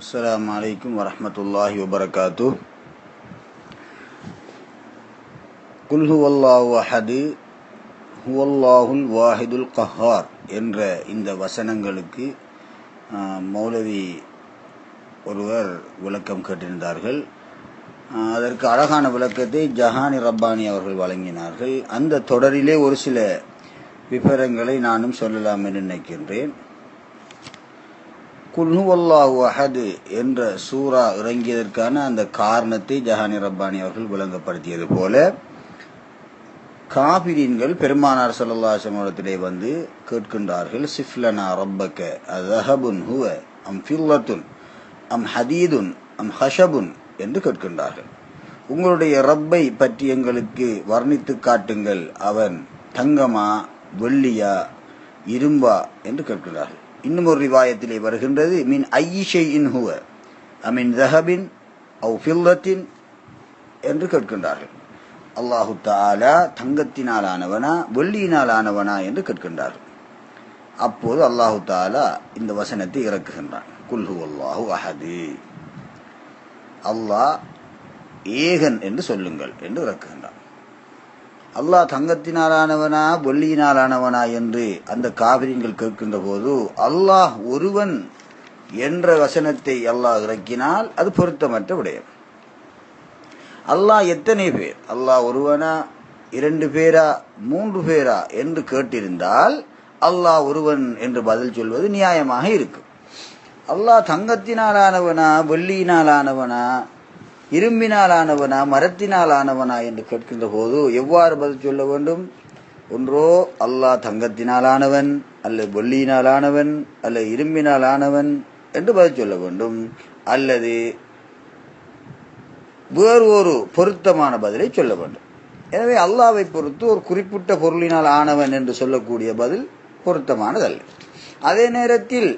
அஸ்லாம் வலைக்கம் வரமத்துல்லாஹி வபரகாத்து குல்ஹு அல்லாஹு அஹது ஹுவல்லாஹுல் வாஹிதுல் கஹார் என்ற இந்த வசனங்களுக்கு மௌலவி ஒருவர் விளக்கம் கேட்டிருந்தார்கள். அதற்கு அழகான விளக்கத்தை ஜஹானி ரப்பானி அவர்கள் வழங்கினார்கள். அந்த தொடரிலே ஒரு சில விபரங்களை நானும் சொல்லலாம் என்று நினைக்கின்றேன். குல்ஹுவல்லாஹு அஹது என்ற சூரா இறங்கியதற்கான அந்த காரணத்தை ஜஹானி ரப்பானி அவர்கள் விளங்கப்படுத்தியது போல காபிரீன்கள் பெருமானார் ஸல்லல்லாஹு இடத்திலே வந்து கேட்கின்றார்கள் சிஃப்லனா ரப்பக்க அதஹபுன் ஹுவ அம் ஃபில்லத்துன் அம் ஹதீதுன் அம் ஹஷபுன்? என்று கேட்கின்றார்கள். உங்களுடைய ரப்பை பற்றி எங்களுக்கு வர்ணித்து காட்டுங்கள் அவன் தங்கமா வெள்ளியா இரும்பா? என்று கேட்கின்றார்கள் இன்னும் ஒரு ரிவாயத்திலே வருகின்றது. மின் ஐயிஷை இன் ஹுவ அமின் ஜஹபின் அவ் ஃபில்லத்தின் என்று கேட்கின்றார்கள். அல்லாஹு தாலா தங்கத்தினாலானவனா வெள்ளியினாலானவனா என்று கேட்கின்றார்கள். அப்போது அல்லாஹு தாலா இந்த வசனத்தை இறக்குகின்றான். குல்ஹு அல்லாஹு அஹது அல்லாஹ் ஏகன் என்று சொல்லுங்கள் என்று இறக்குகின்றான். அல்லாஹ் தங்கத்தினாலானவனா வெள்ளியினாலானவனா என்று அந்த காவிரியங்கள் கேட்கின்ற போது அல்லாஹ் ஒருவன் என்ற வசனத்தை அல்லாஹ் இறக்கினால் அது பொருத்தமற்ற விடயம். அல்லாஹ் எத்தனை பேர்? அல்லாஹ் ஒருவனா இரண்டு பேரா மூன்று பேரா என்று கேட்டிருந்தால் அல்லாஹ் ஒருவன் என்று பதில் சொல்வது நியாயமாக இருக்கும். அல்லாஹ் தங்கத்தினாலானவனா வெள்ளியினாலானவனா இரும்பினாலானவனா மரத்தினாலானவனா என்று கேட்கின்ற போது எவ்வாறு பதில் சொல்ல வேண்டும்? ஒன்றோ அல்லாஹ் தங்கத்தினாலானவன் அல்லது வெள்ளியினாலானவன் அல்லது இரும்பினாலானவன் என்று பதில் சொல்ல வேண்டும். அல்லது வேறு ஒரு பொருத்தமான பதிலை சொல்ல வேண்டும். எனவே அல்லாவை பொறுத்து ஒரு குறிப்பிட்ட பொருளினால் ஆனவன் என்று சொல்லக்கூடிய பதில் பொருத்தமானதல்ல. அதே நேரத்தில்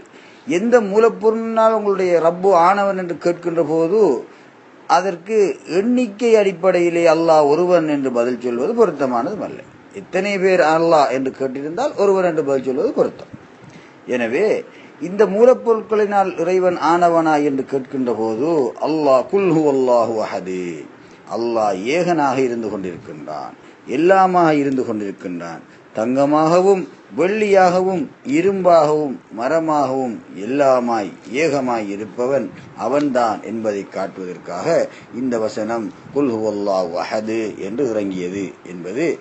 எந்த மூலப்பொருளினால் உங்களுடைய ரப்பு ஆனவன் என்று கேட்கின்ற போது அதற்கு எண்ணிக்கை அடிப்படையிலே அல்லாஹ் ஒருவன் என்று பதில் சொல்வது பொருத்தமானதும் அல்ல. எத்தனை பேர் அல்லாஹ் என்று கேட்டிருந்தால் ஒருவன் என்று பதில் சொல்வது பொருத்தம். எனவே இந்த மூலப்பொருட்களினால் இறைவன் ஆனவனா என்று கேட்கின்ற போது அல்லாஹ் குல்ஹு அல்லாஹு அஹது. அல்லாஹ் ஏகனாக இருந்து கொண்டிருக்கின்றான். எல்லாமாக இருந்து கொண்டிருக்கின்றான். தங்கமாகவும் வெள்ளியாகவும் இரும்பாகவும் மரமாகவும் எல்லாமாய் ஏகமாய் இருப்பவன் அவன்தான் என்பதை காட்டுவதற்காக இந்த வசனம் குல்ஹுவல்லா வஹது அஹது என்று இறங்கியது என்பது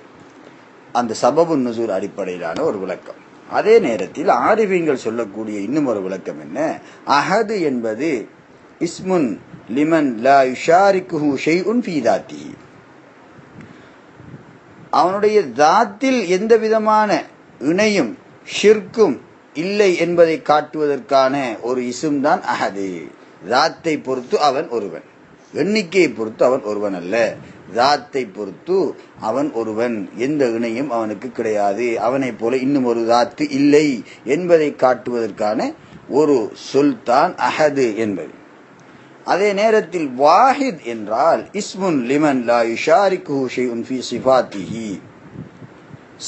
அந்த சபபு நுசூர் அடிப்படையிலான ஒரு விளக்கம். அதே நேரத்தில் ஆரிஃபீன்கள் சொல்லக்கூடிய இன்னும் ஒரு விளக்கம் என்ன? அஹது என்பது இஸ்முன் லிமன் லா யுஷாரிக்குஹு ஷெய் உன் ஃபீதாத்தி அவனுடைய தாத்தில் எந்த விதமான இணையும் ஷிர்க்கும் இல்லை என்பதை காட்டுவதற்கான ஒரு இசும் தான் அஹது. தாத்தை பொறுத்து அவன் ஒருவன். எண்ணிக்கையை பொறுத்து அவன் ஒருவன் அல்ல. தாத்தை பொறுத்து அவன் ஒருவன். எந்த இணையும் அவனுக்கு கிடையாது. அவனைப் போல இன்னும் ஒரு தாத்து இல்லை என்பதை காட்டுவதற்கான ஒரு சுல்தான் அஹது என்பது. அதே நேரத்தில் வாஹித் என்றால் இஸ்முன் லிமன் லா யுஷாரிக்குஹு ஷைஉன் ஃபி சிஃபாத்திஹி.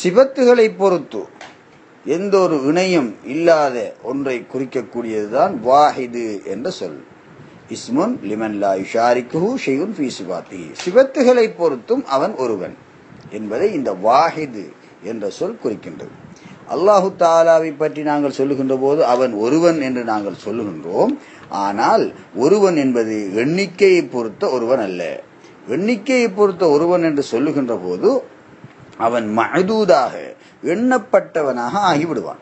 சிபத்துகளை பொறுத்து எந்த ஒரு இணையும் இல்லாத ஒன்றை குறிக்கக்கூடியதுதான் வாஹிது என்ற சொல். இஸ்முன் லிமன் லா யுஷாரிக்குஹு ஷைஉன் ஃபி சிஃபாத்திஹி. சிபத்துகளை பொறுத்தும் அவன் ஒருவன் என்பதை இந்த வாஹிது என்ற சொல் குறிக்கின்றது. அல்லாஹு தாலாவை பற்றி நாங்கள் சொல்லுகின்ற போது அவன் ஒருவன் என்று நாங்கள் சொல்லுகின்றோம். ஆனால் ஒருவன் என்பது எண்ணிக்கையை பொறுத்த ஒருவன் அல்ல. எண்ணிக்கையை பொறுத்த ஒருவன் என்று சொல்லுகின்ற போது அவன் மகதூதாக எண்ணப்பட்டவனாக ஆகிவிடுவான்.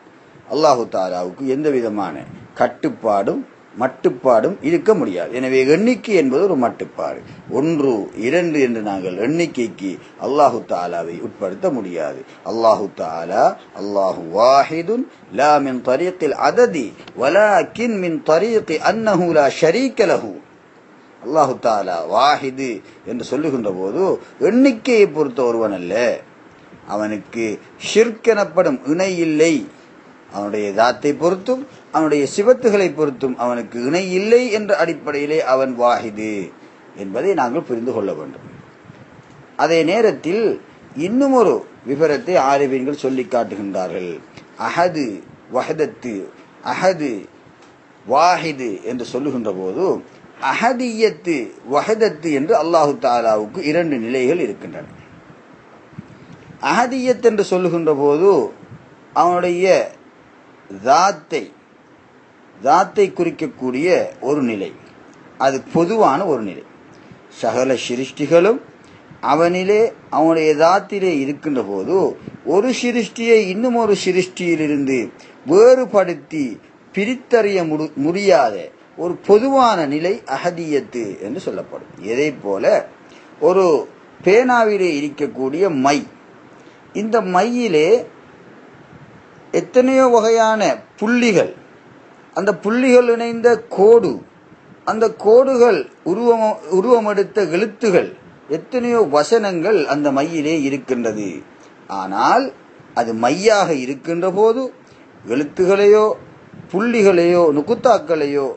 அல்லாஹு தாலாவுக்கு எந்த விதமான கட்டுப்பாடும் மட்டுப்பாடும் இருக்க முடியாது. எனவே எண்ணிக்கை என்பது ஒரு மட்டுப்பாடு. ஒன்று இரண்டு என்று நாங்கள் எண்ணிக்கைக்கு அல்லாஹு தாலாவை உட்படுத்த முடியாது. அல்லாஹு தாலா அல்லாஹு வாஹிதுன் லா மின் தரீக்கில் அததி வலாக்கின் மின் தரீக்கி அன்னஹு லா அல்லாஹு தாலா வாஹிது என்று சொல்லுகின்ற போது எண்ணிக்கையை பொறுத்த ஒருவன் அல்ல. அவனுக்கு ஷிர்க் எனப்படும் இணை இல்லை. அவனுடைய தாத்தை பொறுத்தும் அவனுடைய சிவத்துகளை பொறுத்தும் அவனுக்கு இணை இல்லை என்ற அடிப்படையிலே அவன் வாஹிது என்பதை நாங்கள் புரிந்து கொள்ள வேண்டும். அதே நேரத்தில் இன்னும் ஒரு விவரத்தை ஆரிவீன்கள் சொல்லி காட்டுகின்றார்கள். அஹது வஹதத்து அஹது வாஹிது என்று சொல்லுகின்ற போது அஹதியத்து வஹதத்து என்று அல்லாஹு தாலாவுக்கு இரண்டு நிலைகள் இருக்கின்றன. அஹதியத் என்று சொல்லுகின்ற போது அவனுடைய தாத்தை தாத்தை குறிக்கக்கூடிய ஒரு நிலை. அது பொதுவான ஒரு நிலை. சகல சிருஷ்டிகளும் அவனிலே அவனுடைய தாத்திலே இருக்கின்ற போது ஒரு சிருஷ்டியை இன்னும் ஒரு சிருஷ்டியிலிருந்து வேறுபடுத்தி பிரித்தறிய முடி- முடியாத ஒரு பொதுவான நிலை அகதியத்து என்று சொல்லப்படும். இதே போல ஒரு பேனாவிலே இருக்கக்கூடிய மை. இந்த மையிலே எத்தனையோ வகையான புள்ளிகள் அந்த புள்ளிகள் இணைந்த கோடு. அந்த கோடுகள் உருவம் உருவமெடுத்த எழுத்துகள். எத்தனையோ வசனங்கள் அந்த மையிலே இருக்கின்றது. ஆனால் அது மையாக இருக்கின்ற போது எழுத்துகளையோ புள்ளிகளையோ நுகுத்தாக்களையோ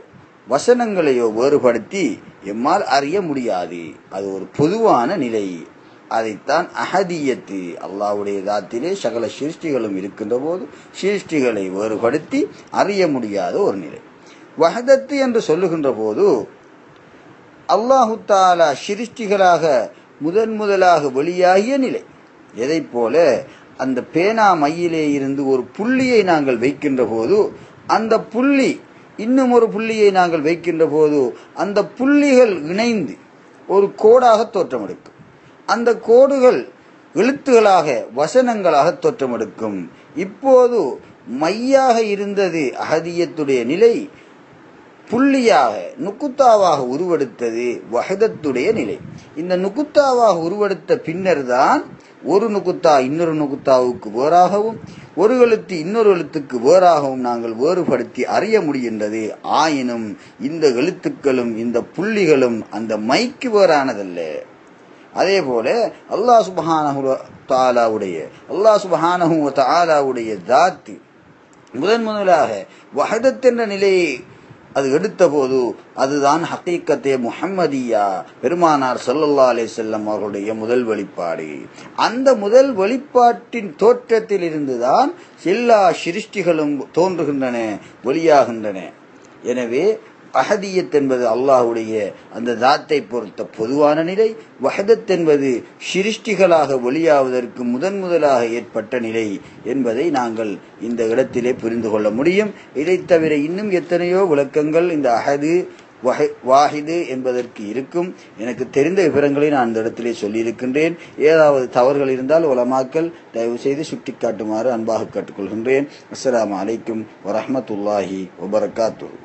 வசனங்களையோ வேறுபடுத்தி எம்மால் அறிய முடியாது. அது ஒரு பொதுவான நிலை. அதைத்தான் அஹதியத்து அல்லாவுடைய தாத்திலே சகல சிருஷ்டிகளும் இருக்கின்ற போது சிருஷ்டிகளை வேறுபடுத்தி அறிய முடியாத ஒரு நிலை. வஹதத்து என்று சொல்லுகின்ற போது அல்லாஹு தாலா சிருஷ்டிகளாக முதன் முதலாக வெளியாகிய நிலை. எதைப் போல அந்த பேனா மையிலே இருந்து ஒரு புள்ளியை நாங்கள் வைக்கின்ற போது அந்த புள்ளி இன்னும் ஒரு புள்ளியை நாங்கள் வைக்கின்ற போது அந்த புள்ளிகள் இணைந்து ஒரு கோடாக தோற்றமெடுக்கும் அந்த கோடுகள் எழுத்துகளாக வசனங்களாக தோற்றமெடுக்கும். இப்போது மையாக இருந்தது அகதியத்துடைய நிலை புள்ளியாக நுக்குத்தாவாக உருவெடுத்தது வஹதத்துடைய நிலை. இந்த நுக்குத்தாவாக உருவெடுத்த பின்னர் தான் ஒரு நுக்குத்தா இன்னொரு நுக்குத்தாவுக்கு வேறாகவும் ஒரு எழுத்து இன்னொரு எழுத்துக்கு வேறாகவும் நாங்கள் வேறுபடுத்தி அறிய முடிகின்றது. ஆயினும் இந்த எழுத்துக்களும் இந்த புள்ளிகளும் அந்த மைக்கு வேறானதல்ல. அதே போல அல்லாஹ் சுபஹானஹு தாலாவுடைய அல்லா அல்லாஹ் சுபஹானஹு தாலாவுடைய ஜாத்தி தாத்து முதன் முதலாக வஹதத் என்ற நிலையை அது எடுத்த போது அதுதான் ஹக்கீக்கத்தே முஹம்மதியா பெருமானார் சல்லல்லா அலே செல்லம் அவர்களுடைய முதல் வெளிப்பாடு. அந்த முதல் வெளிப்பாட்டின் தோற்றத்தில் இருந்துதான் எல்லா சிருஷ்டிகளும் தோன்றுகின்றன வெளியாகின்றன. எனவே அஹதியத் என்பது அல்லாஹ்வுடைய அந்த தாத்தை பொறுத்த பொதுவான நிலை வஹதத் என்பது சிருஷ்டிகளாக ஒளியாவதற்கு முதன் முதலாக ஏற்பட்ட நிலை என்பதை நாங்கள் இந்த இடத்திலே புரிந்து கொள்ள முடியும். இதைத் தவிர இன்னும் எத்தனையோ விளக்கங்கள் இந்த அஹது வஹ- வாஹிது என்பதற்கு இருக்கும். எனக்கு தெரிந்த விவரங்களை நான் இந்த இடத்திலே சொல்லியிருக்கின்றேன். ஏதாவது தவறுகள் இருந்தால் உலமாக்கல் தயவு செய்து சுட்டிக்காட்டுமாறு அன்பாக கேட்டுக்கொள்கின்றேன். அஸ்லாம் அலைக்கும் வரமத்துல்லாஹி வபரகாத்துஹு.